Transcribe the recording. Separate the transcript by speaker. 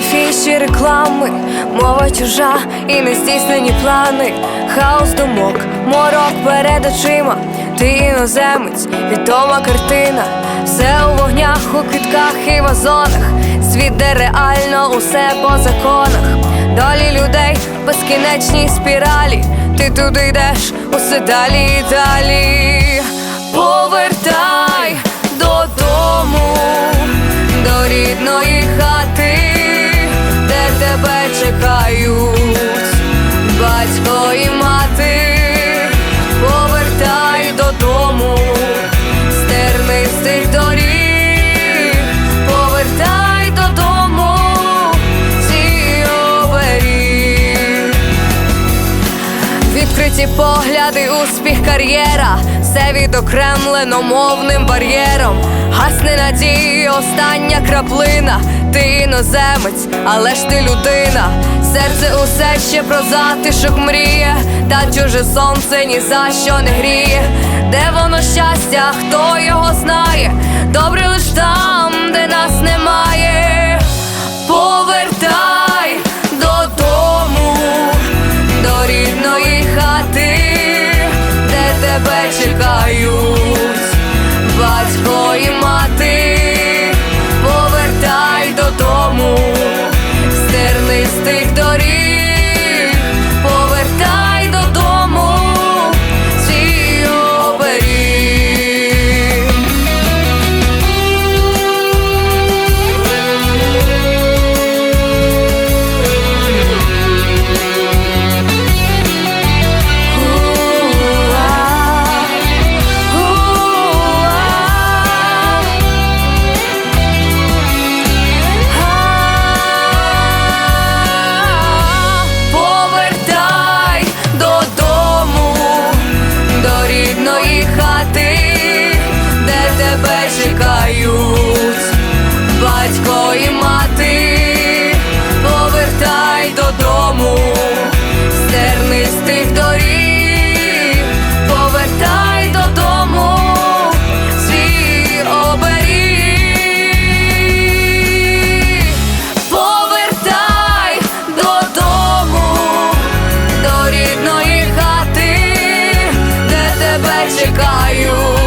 Speaker 1: Тисячі реклами, мова чужа і нездійснені плани, хаос думок, морок перед очима, ти іноземець, відома картина, все у вогнях, у квітках і вазонах, світ, де реально усе по законах, долі людей в безкінечній спіралі, ти туди йдеш, усе далі і далі. Повертай додому, до рідної чекають батько і мати, повертай додому, з тернистих доріг, повертай додому, ці оберіг. Відкриті погляди, успіх, кар'єра, все відокремлено мовним бар'єром. Гасне надії, остання краплина. Ти іноземець, але ж ти людина. Серце усе ще про затишок мріє, та чуже сонце ні за що не гріє. Де воно щастя, хто його знає? Добре лиш там, де нас немає. Повертай додому до рідної хати, де тебе чекають дому, з тернистих доріг, повертай додому, свій оберіг, повертай додому, до рідної хати, де тебе чекають.